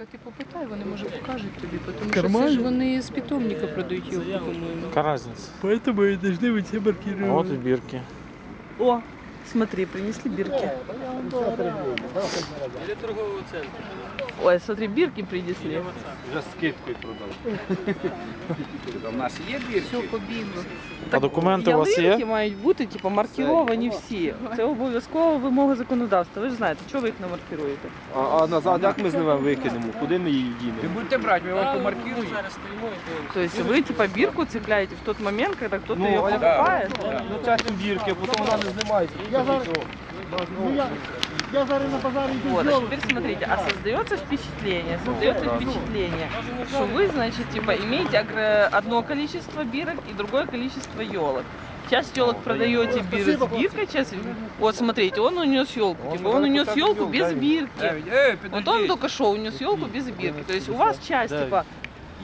а ти попитай, вони може покажуть тобі, тому Карман? що це ж вони з питомника продають його, по-моєму. Какая разница? Поэтому и должны быть все А вот и маркированы. бирки. О, смотри, принесли бирки. Для торгового центру. Ой, смотри, бирки принесли. Вже скидкою продав. У нас є бірки? А документи у вас ялинки є? мають бути типу, маркіровані всі. Це обов'язкова вимога законодавства. Ви ж знаєте, чого ви їх не маркіруєте? А, а назад як ми з ними викинемо? Куди ми її Ви дінемо? будете брати, ми вам Ми помаркіруємо. зараз стоїмо і дивимося. То есть вы типа бирку цепляете в тот момент, когда кто-то Ну, ее а я- покупает? Ну часто бірки, потім вона не знімається. Я зараз, ну, я, я зараз на базарі йду Вот, з а йолки. теперь смотрите, а создается впечатление, создается впечатление, что вы, значит, типа имеете огр- одно количество бирок и другое количество елок. Часть елок продаете бир с биркой, часть... Вот смотрите, он унес елку, Он типа он унес так елку вел, без да, бирки. Ей, Вот он підождіть. только что унес елку без бирки. То есть у вас часть, Да. типа,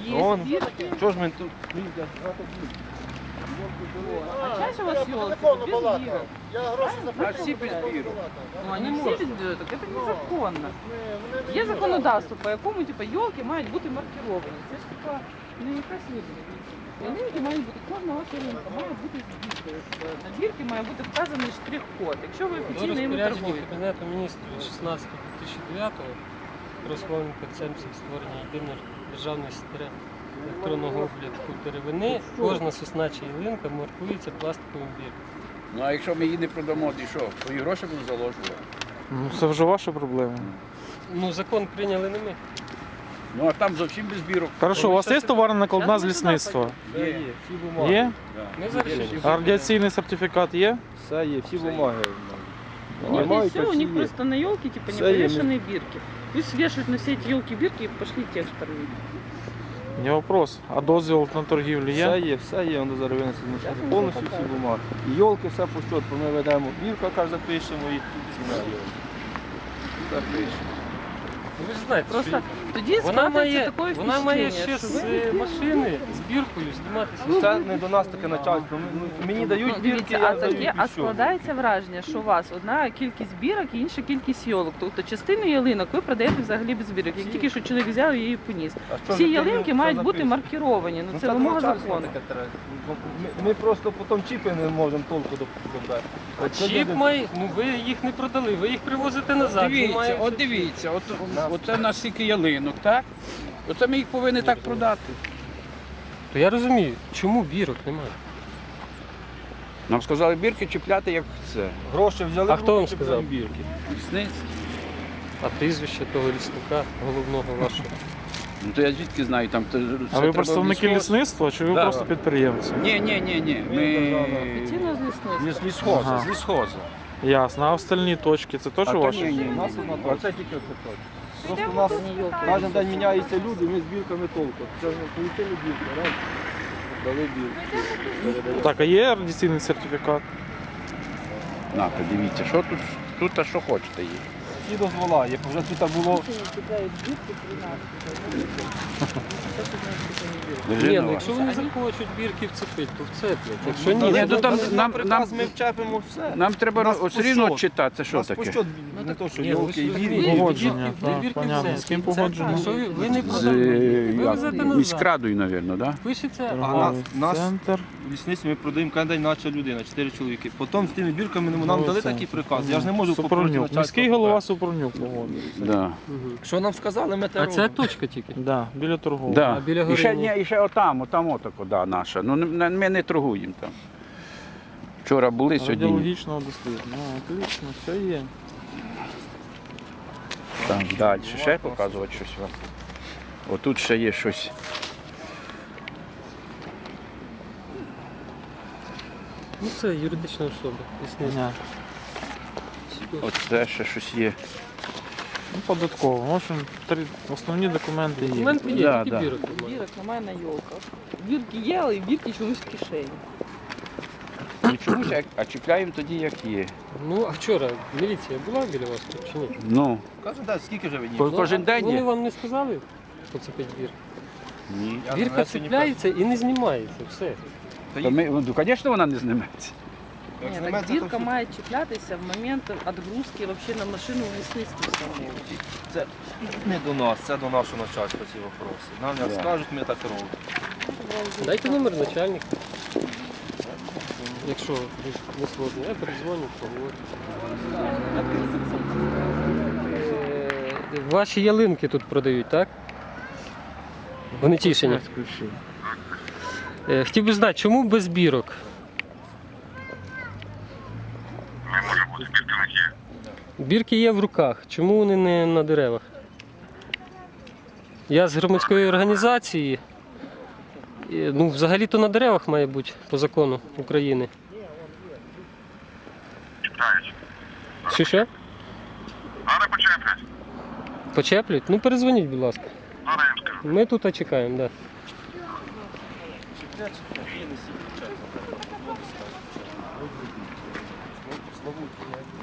есть Он- бирки, Що ж ми тут? а часть у вас елки Телефонну без балакав. бирок. Я гроші А всі без бірок. Ну, они все без бирок, это незаконно. Є законодавство, по якому типу, йолки мають бути маркіровані. Це ж типа не якась. Ялинки мають бути, кожна ваша ялинка має бути з біркою. На бірки має бути вказаний штрих-код. Якщо ви До офіційно ними торгуєте. Кабінету міністрів від 16 2009 про основні концепції створення єдиної державної системи електронного обліку деревини, кожна соснача ялинка маркується пластиковим бірком. Ну а якщо ми її не продамо, то що? Свої гроші будемо заложувати. Ну, це вже ваша проблема. Ну, закон прийняли не ми. Ну а там зовсім без бірок. Хорошо, у вас є товарна накладна з лісництва? Є, є, всі бумаги. Є? Ми зараз ще А радіаційний сертифікат є? Все є, всі бумаги. У них все, у них просто на елке типа не Все повешенные бирки. Пусть вешают на все эти елки бирки и пошли текст торгуют. Не вопрос. А дозвіл на торгівлю є? Все є? все є, воно зараз винесено. Повністю всі бумаги. І йолки все по щотку ми ведемо. Бірка каже, запишемо і тут запишемо. Ви ж знаєте, Просто що тоді вона складається має, такое вона має впечатлення, ще що з ви е, машини з біркою зніматися. Ну, Це не до нас таке начальство. Мені Ну, дають бірки, дивіться, а даю тоді, а складається враження, що у вас одна кількість бірок і інша кількість йолок. Тобто частину ялинок ви продаєте взагалі без бірок. Як тільки що чоловік взяв її і поніс. А що Всі ялинки мають бути маркіровані. Ну Ну, це вимога закону. таке треба. Ми, ми просто потім чіпи не можемо толку додати. А чіп має, ну ви їх не продали, ви їх привозите назад. Дивіться, знімаєте. от дивіться, от, оце в нас стільки ялинок, так? Оце ми їх повинні так продати. То я розумію, чому бірок немає. Нам сказали бірки чіпляти як це. Гроші взяли, А хто вам сказав? бірки. Лісниць. А прізвище того лісника, головного вашого. Ну то я звідки знаю, там то, А ви представники лісництва? чи ви Да. просто підприємці? Ні, ні, ні, ні. Ми Офіційно з лісництва. з лісхоза, Ага. з лісхоза. Ясно. А остальні точки це теж А то ваші? ні, ні, У нас ні. одна точка. Це тільки оце точка. Просто у нас кожен день міняються люди, ми з білками толку. Це ж полетіли білки, раз, дали білки. Так, а є радіаційний сертифікат? На, подивіться, що тут, тут а що хочете є. Всі дозвола є, вже тут було Ні, ну якщо вони захочуть бірки вцепити, то вцеплять. Якщо ні, Ні, то ну, там- нам- нам- ми вчепимо все. Нам треба Нас ось рівно пощот. читати, це що Нас таке? пощот, не то, що ну ви йолки і вірі. Погодження, так, понятно. З ким погодження? що ви- ви не З продали? е, Ви як, везете назад. міськрадою, мабуть, так? Пишеться, А нас, Центр. в лісниці ми продаємо кожен день наче людина, чотири чоловіки. Потім з тими бірками нам нам Ну, дали такий приказ. Я ж не можу Супрунюк. Міський голова Супрунюк погодився. Да. Що нам сказали, ми те а це робимо. точка тільки. Да, біля торгового. Да. А біля і, ще, Горині? ні, і ще отам, отам отако, да, наша. Ну не- ми не торгуємо там. Вчора були, сьогодні. ні. Радіологічного дослідження. Ну, отлично, все є. Там далі ще показувати щось вам. Отут ще є щось. Ну це юридична особа. Ні. Оце ще щось є. Ну, податково. В общем, три основні документи є. Документи є, Да, тільки да. бірок немає. Бірок немає на йолках. Бірки є, але бірки чомусь в кишені. Не чомусь, а- а чіпляємо тоді, як є. Ну, а вчора міліція була біля вас тут чи ні? Ну, Кажу, да, скільки вже ви Ко- кожен день Вони є? вам не сказали поцепити бірку? Ні. Бірка цепляється і не знімається, все. То ми, ну, звісно, вона не зніметься. Ні, так бірка має чіплятися в момент відгрузки вообще на машину в лісництві самому. Це не до нас, це до нашого начальства ці вопроси. Нам як Да. скажуть, ми так і робимо. Дайте номер начальника. Якщо не сложно, я перезвоню, поговорю. Е, Ваші ялинки тут продають, так? В Нетішині. Е, Хотів би знати, чому без бірок? Бірки є в руках. Чому вони не на деревах? Я з громадської організації. Ну, взагалі-то на деревах має бути по закону України. Що що? Зараз почеплять. Почеплять? Ну перезвоніть, будь ласка. Зараз я їм скажу. Ми тут чекаємо, так. Да. Чіплять, чіплять, є не всі включать, наприклад.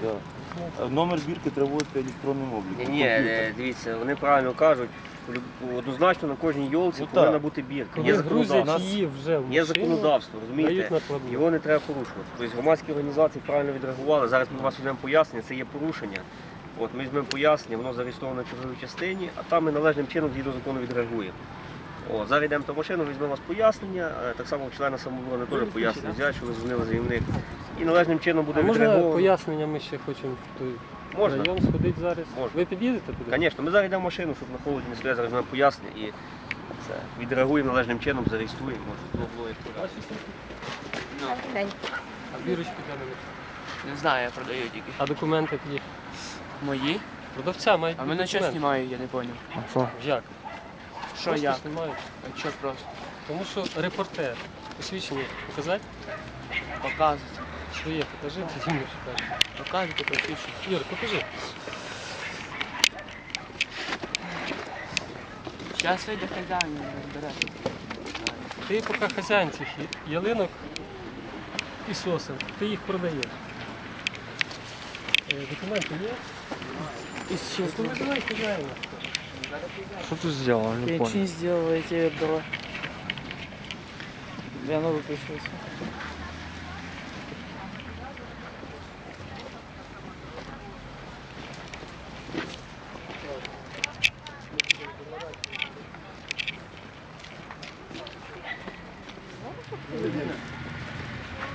Да. Номер бірки триводиться електронним обліком. Ні, ні, е, дивіться, вони правильно кажуть. Однозначно на кожній йолці Ну, повинна бути бірка. Коли Є грузять законодавство. її вже в Є машину, законодавство, розумієте? накладну. Його не треба порушувати. Тобто громадські організації правильно відреагували. Зараз ми вас візьмемо пояснення, це є порушення. От ми візьмемо пояснення, воно зареєстровано в черговій частині, а там ми належним чином згідно закону відреагуємо. О, зараз йдемо до машину, візьмемо вас пояснення, е, так само члена самооборони теж пояснення взяти, що ви дзвонили заявник. І належним чином буде А можна відреаговано. пояснення, ми ще хочемо в той Можна? район сходити зараз. Можна. Ви під'їдете туди? Звісно, ми зараз йдемо в машину, щоб на холоді не стояти, зараз візьмемо пояснення і це, відреагуємо належним чином, зареєструємо. Ну, було як порядок. А бірочки де вони? Не знаю, я продаю тільки. А документи тоді? Мої? Продавця мають А мене що документи. знімають, я не зрозумів. Як? Що Просто я? знімають. А що просто? Тому що репортер. Посвідчення показати? Показуйте. Своє покажи, тоді ми шукаємо. Показуйте, посвідчення. Юр, покажи. Зараз вийде хазяїн, бере. Ти поки хазяїн цих я- ялинок і сосен, ти їх продаєш. Е, Документи є? І Ну, то визивай хазяїна. Що ти зробив? Не Я понял. ничего не сделал, я тебе отдала. Я новый пришелся.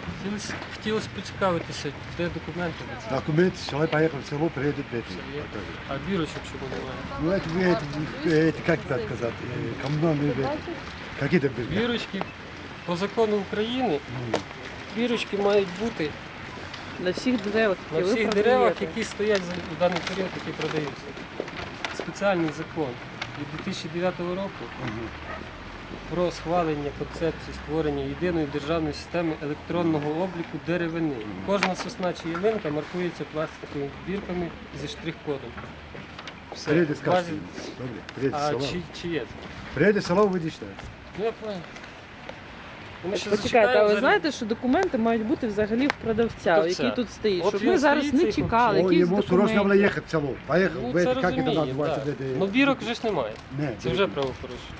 Хотілося, хотілося поцікавитися, де документи. на це. Документ, все, поехал в село, приедет Петя. Є. А бірочок чому немає? Ну, это вы, это, это как так сказать, э, коммунальные, эти, какие-то без Бірочки по закону України, бірочки мають бути На всіх деревах, на які ви всіх продаєте. деревах, які стоять за в даний період, які продаються. Спеціальний закон від 2009 року про схвалення концепції створення єдиної державної системи електронного обліку деревини. Кожна сосна чи ялинка маркується пластиковими бірками зі штрих-кодом. Все. Приедет с В базі- Добре, приедет в А село. чи, чи є? це? Приедет в село, выйдешь, что ли? Ну я понял. Ми ще Почекайте, зачекаємо а ви зараз. знаєте, що документи мають бути взагалі в продавця, Продавця. який тут стоїть, От щоб він ми зараз стоїть, не цей чекали, О, якісь ему срочно надо документи. ехать в село. Поехал, Ну, в це это, как это розуміємо, называется? так. это, Ну бірок вже ж немає. Не, Це вже правопорушення.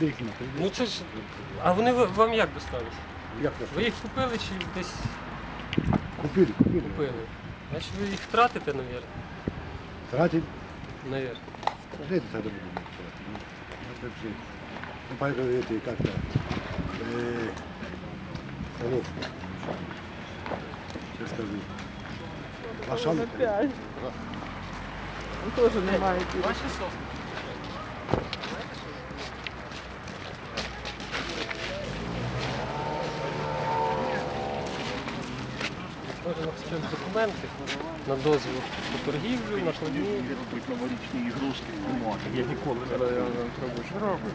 Дихно. Ну це ж. А вони ви- вам як досталися? Як це? Ви їх купили чи десь Купили, купили. купили? Значить ви їх втратите, навірно. Тратить. Навірно. Жить это буду. Ну, это жить. Ну, поехал эти, как-то, э, село. Сейчас скажу. Лошадка. Опять. Теж немає. Ваші сосни. Спочатку документи на дозвіл по торгівлю. Новорічні ігрушки. Я ніколи не роблю.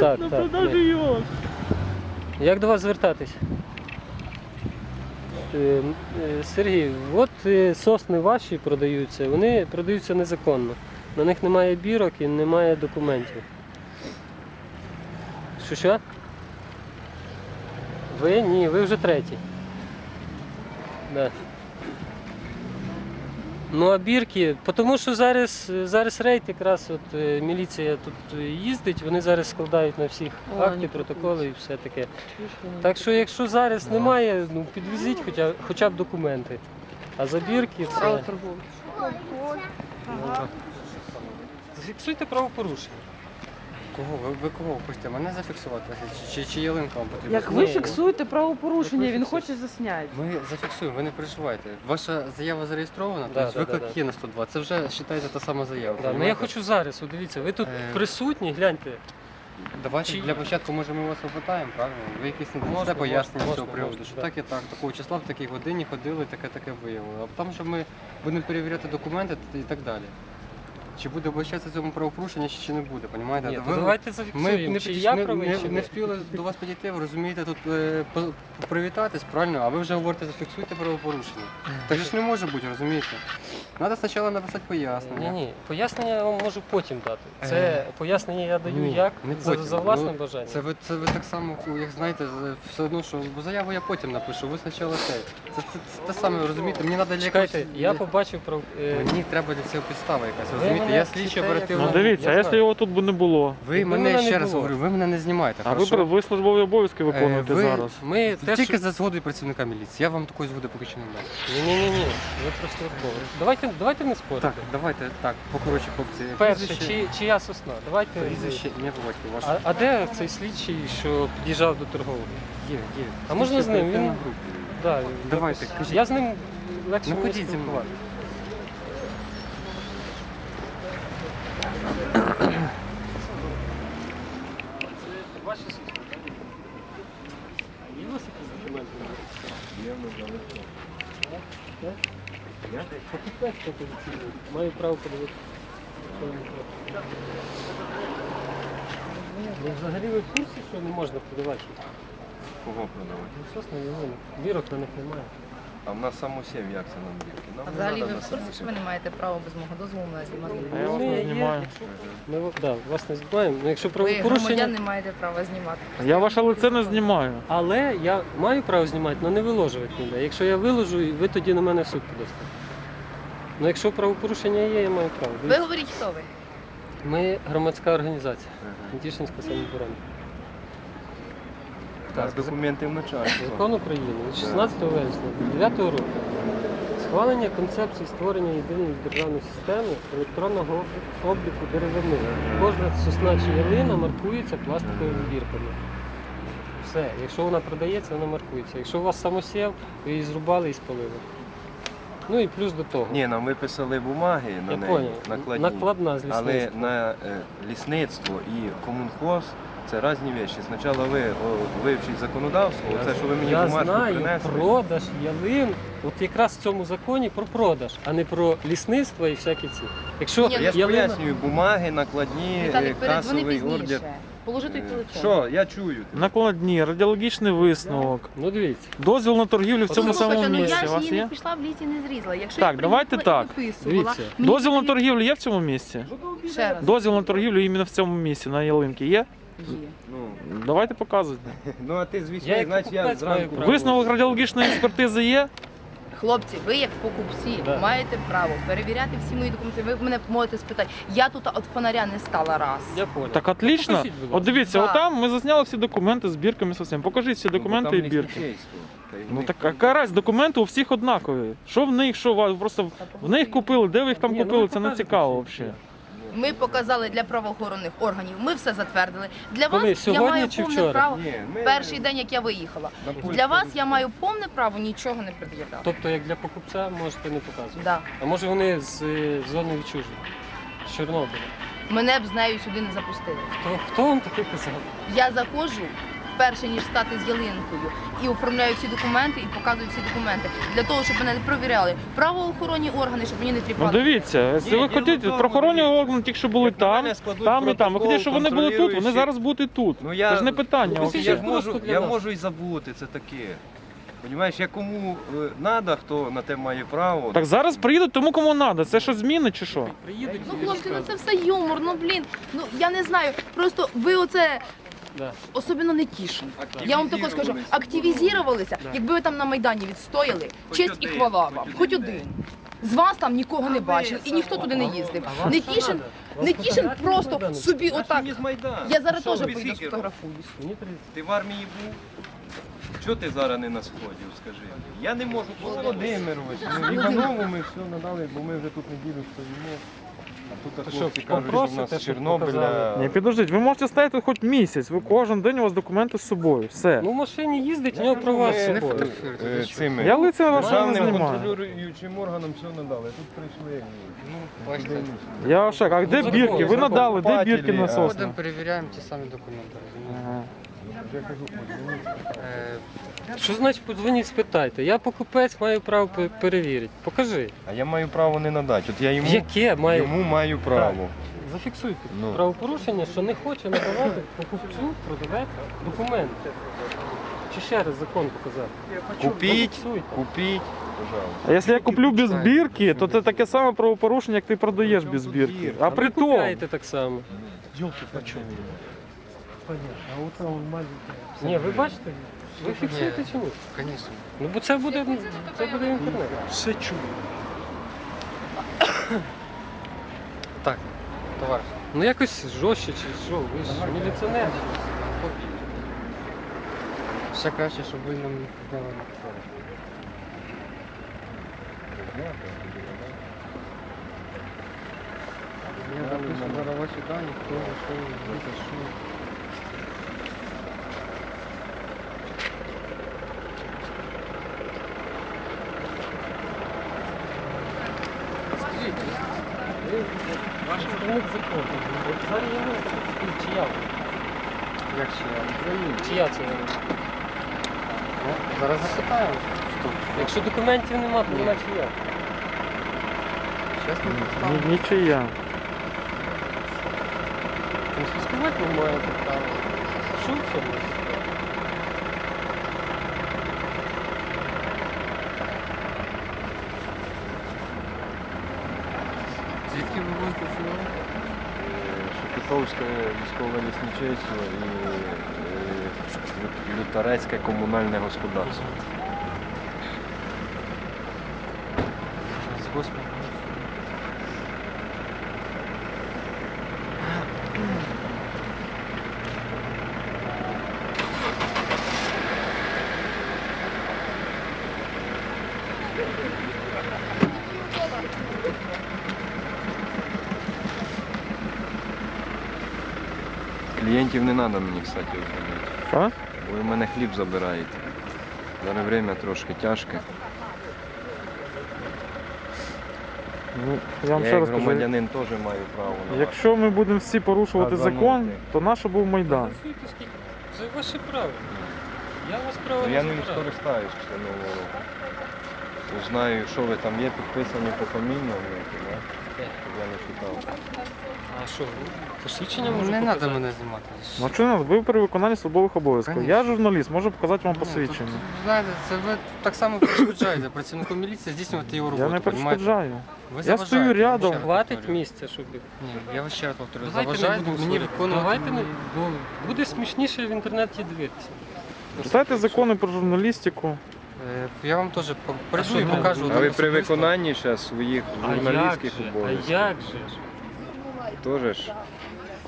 Так, так. ні. Як до вас звертатись? Е, е, Сергій, от е, сосни ваші продаються, вони продаються незаконно. На них немає бірок і немає документів. Що що? Ви ні, ви вже третій. Да. Ну а бірки, тому що зараз, зараз рейд якраз от е, міліція тут їздить, вони зараз складають на всіх О, акти, протоколи і все таке. Так що якщо зараз немає, ну підвезіть хоча, хоча б документи. А за бірки Право це. Зафіксуйте правопорушення. Кого? Ви, ви кого хочете? Мене зафіксувати? Чи, чи, чи ялинка вам потрібна? Як ви Ні. фіксуєте правопорушення, ви він хоче засняти. Ми зафіксуємо, ви не переживайте. Ваша заява зареєстрована, Да, тобто да, да, виклик да. є на 102. Це вже вважається та сама заява. Да, ну я хочу зараз, от дивіться, ви тут Е, присутні, гляньте. Давайте Чи- для початку може ми вас опитаємо, правильно? Ви якісь Можна, надасте пояснення можна, з цього приводу, можна, що да. так і так, такого числа в такій годині ходили, таке таке виявили. А там, що ми будемо перевіряти документи і так далі. Чи буде обов'язатися цьому правопорушення, чи не буде, понімаєте? Ні, Ви- давайте Ми зафіксуємо, не, чи підійш- я не, правий, не, чи не ви. встигли до вас підійти, ви розумієте, тут е, по- привітатись, правильно? А ви вже говорите, зафіксуйте правопорушення. Так же ж не може бути, розумієте? Треба спочатку написати пояснення. Ні, ні, пояснення я вам можу потім дати. Це Е, пояснення я даю ні, як не за, потім. за власне Ну, бажання. Це ви, це ви так само, як знаєте, з- все одно, що бо заяву я потім напишу, ви спочатку це. Це, це, це те саме, розумієте, мені треба для Чекайте, якогось- я побачив про. е, Мені треба для цього підстава якась, Ви розумієте? Я слідчо оперативно. Ну дивіться, а якщо його тут би не було? Ви Якби мене мене не ще раз було. говорю, ви мене не знімаєте. А ви, хорошо? при- ви службові обов'язки виконуєте Е, ви- зараз. Ми теж. Тільки за згодою працівника міліції. Я вам такої згоди поки що не дам. Ні, ні, ні, ні. Ви просто службові. Давайте, давайте не спорити. Так, давайте так, покоротше, хлопці. Перше, Прізвище- чи, чия сосна? Давайте. Прізвище, ім'я по ваше. А, а де цей слідчий, що під'їжджав до торгового? Є, є. А можна з ним? Він- Да, Давайте, якось- кажіть. Я з ним легше Ну, мені ходіть зі мною. спілкуватися. Ваші сусіди, так? Є у вас якісь документи? Є, Покупець потенційний. Маю право подивитися. Ну, взагалі ви в курсі, що не можна продавати? Кого продавати? Ну, ялини. Бірок на них немає. А в нас самосів як це нам бірки? Нам А не взагалі ви на в курсі, що ви не маєте права без мого дозволу мене знімати? А я вас не знімаю. Ми ва- да, вас не знімаємо. Ну, якщо Ви правопорушення. громадян не маєте права знімати. Я ваше лице не знімаю. Але я маю право знімати, але не виложувати ніде. Якщо я виложу, ви тоді на мене в суд подасте. Ну якщо правопорушення є, я маю право. Ви говоріть, хто ви? Ми громадська організація. Тішинська самооборона. Нас документи в. Закон України від 16 вересня 2009 року. Схвалення концепції створення єдиної державної системи електронного обліку деревини. Кожна сосна чи ялина маркується пластиковими бірками. Все, якщо вона продається, вона маркується. Якщо у вас самосів, ви її зрубали і спалили. Ну і плюс до того. Ні, нам виписали бумаги на Я неї, накладні. Накладна з Але на е, лісництво і комунхоз це різні речі. Спочатку ви о, вивчіть законодавство, оце, що ви мені Я бумажку знаю принесли. продаж ялин, от якраз в цьому законі про продаж, а не про лісництво і всякі ці. Якщо Ні, ну, Я ж ялина... пояснюю, бумаги, накладні, е, Віталік, передзвони касовий пізніше. ордер. Положи той Е, телефон. Що, я чую. тебе. Накладні, радіологічний висновок, Ну дивіться. дозвіл на торгівлю в цьому Слухайте, самому ну місці. я У ж вас її не є? пішла в лісі не зрізала. Якщо Так, я давайте приїхала і так. виписувала, Дивіться. мені Дозвіл на торгівлю є в цьому місці? Ще раз. Дозвіл на торгівлю іменно в цьому місці, на ялинки є? Є. Ну, Давайте показуйте. ну а ти Я звідси, як значить я покупець маю зранку. право. Висновок радіологічної експертизи є? Хлопці, ви як покупці Да. маєте право перевіряти всі мої документи. Ви мене можете спитати. Я тут від фонаря не стала раз. Я понял. Так отлично. Покажіть, будь От ласка. дивіться, Да. отам ми зазняли всі документи з бірками зовсім. Покажіть всі документи і бірки. Ну так яка раз документи у всіх однакові. Що в них, що у вас просто в них купили, де ви їх там Ні, ну, купили, це не покажете цікаво взагалі. Ми показали для правоохоронних органів. Ми все затвердили. Для Коли? вас я Сьогодні маю чи повне вчора? право. Ні, ми Перший день, як я виїхала. на Для вас я маю повне право нічого не пред'являти. Тобто, як для покупця можете не показувати. Да. А може вони з е, зони відчуження? З Чорнобиля. Мене б з нею сюди не запустили. Хто, хто вам таке казав? Я заходжу перше ніж стати з ялинкою і оформляю всі документи і показую всі документи для того, щоб мене не провіряли правоохоронні органи, щоб мені не Ну тріпали. дивіться, якщо ви в хочете, правоохоронні органи тільки що були Як там, там і там. Ви хочете, щоб вони були тут, вони зараз будуть тут. Ну, я, Це ж не питання Ну, я ж можу, я нас. можу і забути, це таке. Понімаєш, я кому треба, хто на те має право. Так зараз приїдуть тому, кому треба. Це що зміни чи що? Приїдуть Ну, хлопці, ну це все юмор, ну блін. Ну я не знаю. Просто ви оце Да. особливо не тішин. Я вам також скажу, активізувалися. Якби ви там на Майдані відстояли, честь і хвала вам, хоч один. З вас там нікого не бачив і ніхто туди не їздив. Нетішин, Нетішин просто собі отак. Я зараз теж поїду сфотографуюсь. Ти в армії був? Чого ти зараз не на сході, скажи? Я не можу Володимирович, ну Іванову ми все надали, бо ми вже тут неділю стоїмо. А тут То хлопці кажуть, що в нас з Чорнобиля. Ні, підождіть, ви можете стояти хоч місяць, ви кожен день у вас документи з собою. Все. Ну в машині їздить, у нього права з собою. е, цими Я лиця вашого не державним знімаю. контролюючим органам все надали. Тут прийшли. Ну, бачите, Я шак, а де Ну, бірки? Ви надали, де бірки насосні? ходимо, перевіряємо ті самі документи, розумієте? Ага. Е, Що значить подзвоніть, спитайте? Я покупець маю право пе- перевірити. Покажи. А я маю право не надати. От я йому, Яке має? йому маю право. Зафіксуйте Ну. правопорушення, що не хоче надавати покупцю продавець документи. Чи ще раз закон показати? Купіть, Зафіксуйте. купіть, пожалуйста. А якщо я куплю без бірки, то це таке саме правопорушення, як ти продаєш без бірки. А при тому, купляєте так само. Ні, ви бачите? Ви фіксуєте чи ні? Звісно. Ну бо це буде, це буде інтернет. Все чую. Так, товариш. Ну якось жорстче чи що, ви ж міліціонер. Ще краще, щоб ви нам не купили. Я запишу зараз ваші дані, хто що що. Ваш закону. Чия? Як це? вона? Ну, зараз запитаємо. Якщо документів немає, то вона чия. Чесно, ні- нічия. Конфіскувати ви маєте право. Що в цьому? Звідки ви будете фінал? Шепетовське військове лісничество і Лютарецьке комунальне господарство. З не треба мені, кстати, оформляти. А? Ви в мене хліб забираєте. Зараз время трошки тяжке. Ну, я вам Я ще як раз кажу, громадянин теж маю право на вас. якщо ми будемо всі порушувати Газанути. закон, то наше був Майдан. Голосуйте скільки. Це ваше право. Я вас право Ну, не я не забираю. скористаюсь після нового року. Узнаю, що ви там є підписані по фамільно, да? я не читав. А що, посвідчення Ну, можу Не треба мене знімати. Ну не, ви при виконанні службових обов'язків. Я журналіст, можу показати вам посвідчення. тут, Знаєте, це ви так само перешкоджаєте працівнику міліції здійснювати його роботу. Я не понімаєте? перешкоджаю. Ви Я заважаєте, стою рядом. ще раз Хватить повторюю. місця, щоб... Ні, я вас ще раз повторюю. Давайте не Заважаєте будемо мені спорити. виконувати. Давайте не, мої- бо буде смішніше в інтернеті дивитися. Читайте закони про журналістику. Е, Я вам теж по- прийду що і покажу. А ви при особисто. виконанні зараз своїх журналістських А обов'язків як же? теж ж?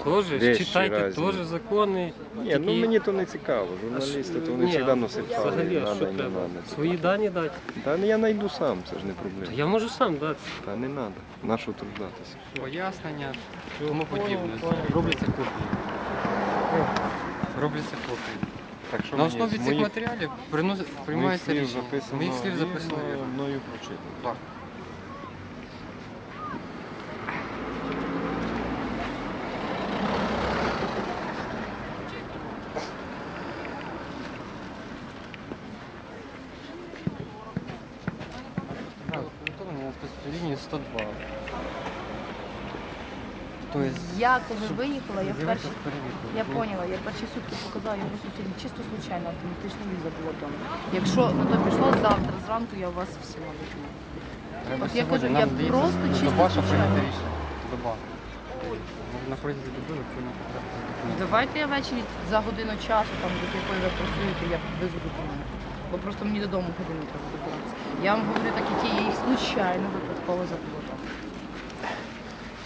Тоже Вещі читайте теж закони. Ні, ну мені то не цікаво. Журналісти то вони Ні, завжди носять фали, Взагалі, а що і не треба? надо. Свої дані дати. Та я знайду сам, це ж не Та проблема. я можу сам дати. Та не треба. Нащо труждатися? Пояснення, тому подібне. Робляться копії. Робляться копії. Так що На мені основі з цих моїх- матеріалів принос- моїх приймається слів рішення. записано, Моїх слів і, записано мною прочитано. Так, повідомлення на спецлінії 102. Я коли виїхала, я в з'явився перші з перевіркою. Я поняла, я перші сутки показала його сусідів, чисто случайно автоматична віза була вдома. Якщо на то пішло завтра зранку, я у вас в село От я кажу, я просто чисто случайно. Доба. На протязі доби ви потрапити. Давайте я ввечері за годину часу, там до якої ви працюєте, я везу документи. бо просто мені додому ходити треба добиратися. Я вам говорю так, як є, я їх случайно випадково забула.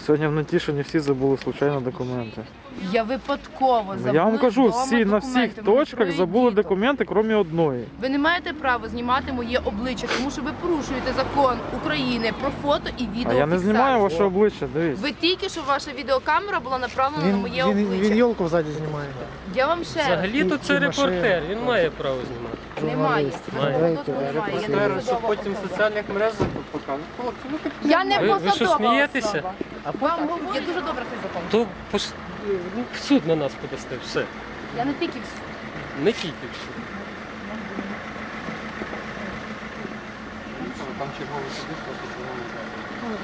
Сьогодні в Натішині всі забули случайно документи. Я випадково забула Я вам кажу, вдома всі на всіх. Вони точках троє забули діток. документи, крім одної. Ви не маєте права знімати моє обличчя, тому що ви порушуєте закон України про фото і відео. А я не знімаю ваше обличчя, дивіться. Ви тільки що ваша відеокамера була направлена на моє обличчя. йолку ззаді знімає. Я вам ще раз Взагалі то це репортер, він має право знімати. немає. Дозволу немає. Я не Репортери, щоб потім в особа. соціальних мережах показувати. Хлопці, ну Я не Ви- ви що, посадова смієтеся? особа. Вам говорю, я дуже добре це. То пош... ну, в суд на нас подасте, все. Я не тільки в суд. Не тільки в суд. Там черговий просто цього не.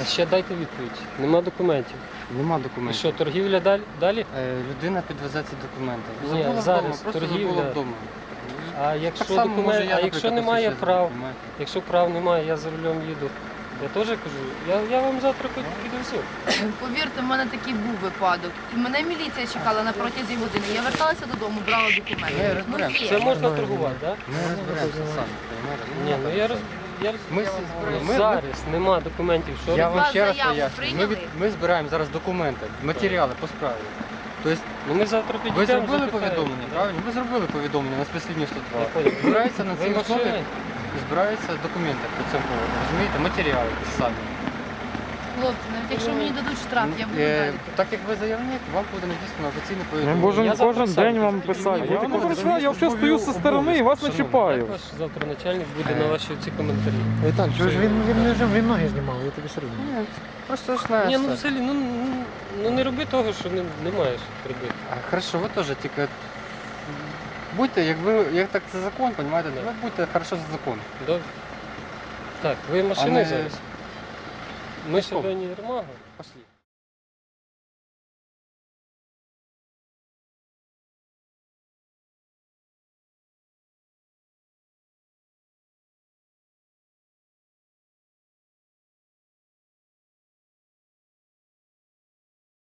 А ще дайте відповідь. Нема документів. Нема І документів. що, торгівля далі? далі? Е, Людина підвезе ці документи. Ні, Забула зараз вдома, просто торгівля. забула вдома. А якщо документ, я, а якщо немає прав, якщо прав немає, я за рулем їду. Я теж кажу, я, я вам завтра під- підвезу. Повірте, в мене такий був випадок. І мене міліція чекала на протязі години. Я верталася додому, брала документи. Ну, розберемося. є. Це можна торгувати, так? Ми розберемося самі? Ні, ну я роз... Я роз... Ми, ми, Зараз нема документів, що я робити? вам ще раз заяву поясню. Ми, прийняли? ми збираємо зараз документи, матеріали по справі. Тобто Ну ми завтра ви зробили запитаємо. повідомлення, правильно? Ви зробили повідомлення на спецлінію Я 102. понял. Збираються на Ви цій основі? Збираються документи по цьому поводу, розумієте? Матеріали ті самі. Хлопці, навіть якщо мені дадуть штраф, я буду Е, далі. Так як ви заявник, вам буде надіслано офіційне Ми повідомлення. можемо Я кожен день вам тільки писати. Я не такого переживаю, я взагалі стою зі сторони і вас не Шановний, чіпаю. Як ваш завтра начальник буде на ваші ці коментарі? Віталь, чого ж він, він, він, він, ноги знімав, я тобі все одно. Ні, Просто ж знаєш. Ні, ну взагалі, ну, ну, ну не роби того, що не, не маєш робити. А, Хорошо, ви теж тільки будьте, як ви, як так це закон, розумієте, Да. ви будьте хорошо за закон. Добре? Так, ви машини ми- зараз? Ми ще Стоп. до Пошли.